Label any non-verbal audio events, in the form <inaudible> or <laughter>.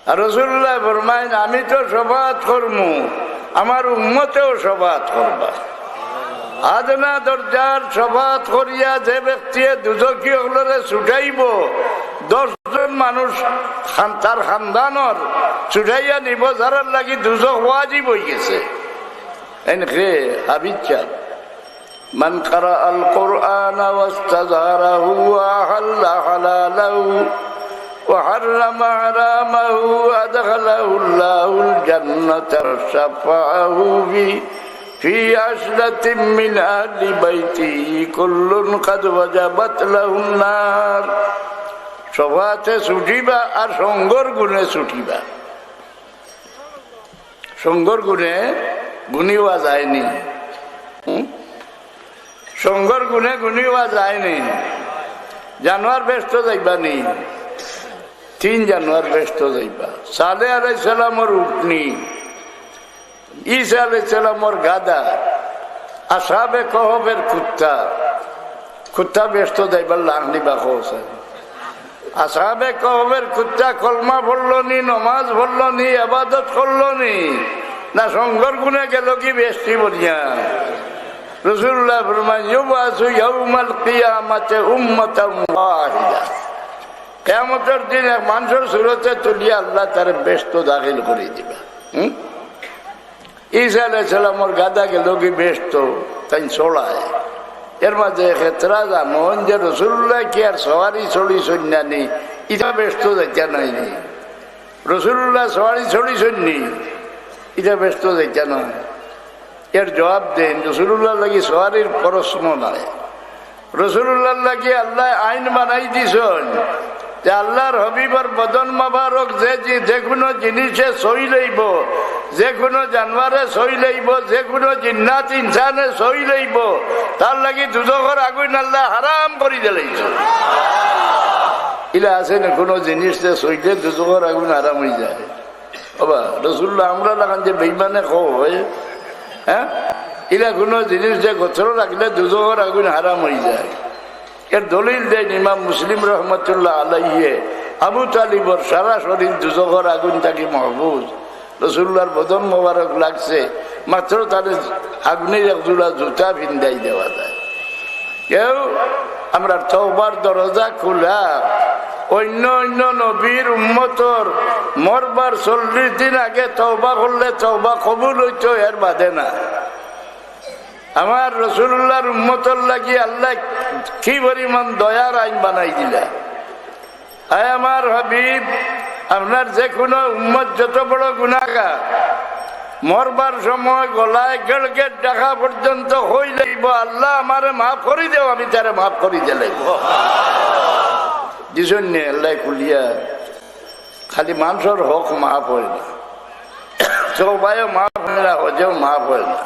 আর রসুল্লাহ ফরমাইন আমি তো সবাত করমু আমার উম্মতেও সবাত করবা আদনা দরজার সবাত করিয়া যে ব্যক্তি দুদকীয় হলরে ছুটাইব দশজন মানুষ খান- তার খানদানর ছুটাইয়া নিব যারার লাগি দুজক ওয়াজিব হয়ে গেছে এনেকে আবিচ্ছাদ من قرأ القرآن واستظهره وأحل حلاله وحرم حرامه أدخله الله الجنة وشفعه في في عشرة من أهل بيته كل قد وجبت له النار সভাতে ছুটিবা আর সঙ্গর গুণে ছুটিবা সঙ্গর গুণে গুণিওয়া যায়নি হুম? সঙ্গর গুণে গুণিওয়া যায়নি জানোয়ার ব্যস্ত যাইবা নি তিন জানোয়ার ব্যস্ত যাইবা। সালে আলাই সালামর উঠনি, ঈসা আলাই সালামর গাদা আসাবে কহবের কুত্তা কুত্তা ব্যস্ত যাইবার লাংনি বা কৌশল আসাবে কহবের কুত্তা কলমা পড়ল নি নমাজ পড়ল নি আবাদত করল নি না সঙ্গর গুণে গেল কি বেশি বলিয়া। রসুল্লাহ ফরমান ইউবাসু ইয়াউমাল কিয়ামাতে উম্মাতাম ওয়াহিদা। কিয়ামতের দিন এক মানুষের সুরতে তুলিয়া আল্লাহ তার ব্যস্ত দাখিল করে দিবা। হুম? ঈসা আলাইহিস সালামর গাদা গেল কি ব্যস্ত তাই চড়ায় এর মাঝে ক্ষেত্রা জামন যে রসুল্লাহ কি আর সওয়ারি চড়ি সন্ন্যানি ইটা ব্যস্ত যাইতা নাইনি রসুল্লাহ সওয়ারি চড়ি সন্নি ইটা ব্যস্ত যাইতা নয় এর জবাব দেন, রসুল্লাহ লাগি সওয়ারির প্রশ্ন নাই। রসুল্লাহ লাগি আল্লাহ আইন বানাই দিছন। আল্লাহর হবিবর বদন মাবারক যে যে- কোনো জিনিসে সই লইব, যে কোনো জানোয়ারে সই লইব, যে কোনো জিন্নাত ইনসানে সই লইব, তার লাগি দুজকর আগুন আল্লাহ হারাম করি দিলাইছ ইলা আছে না, কোনো জিনিস যে সইলে দুজকর আগুন হারাম হয়ে যায়। বাবা রসুল্লাহ আমরা লাগান যে বেইমানে হয় হ্যাঁ? ইলা কোনো জিনিস যে গোচর রাখলে দুজোর আগুন হারাম হয়ে যায়। এর দলিল দেন ইমাম মুসলিম রহমতুল্লাহ আলাইয়ে আবু তালিবর সারা শরীর দুজোর আগুন থাকি মহবুজ রসুল্লাহর বদন মোবারক লাগছে। মাত্র তাদের আগুনের একজোড়া জুতা ভিন্দাই দেওয়া যায়। কেউ আমরা তওবার দরজা খোলা। অন্য অন্য নবীর উম্মতর মরবার চল্লিশ দিন আগে তওবা করলে তওবা কবুল হইতো, এর বাদে না। আমার রসুল্লাহর উম্মতর লাগি আল্লাহ কি পরিমাণ দয়ার আইন বানাই দিলা। আয় আমার হাবিব, আপনার যে কোনো উম্মত যত বড় গুণাগার মরবার সময় গলায় গেড়গেট দেখা পর্যন্ত হই লাগব আল্লাহ আমারে মাফ করি দেও, আমি তারে মাফ করি দে লাগব দিছন নে আল্লাহ খুলিয়া, খালি মানুষের হক মাফ হয় না। <coughs> চৌবায়ও মাফ হয় না, হজেও মাফ হয় না।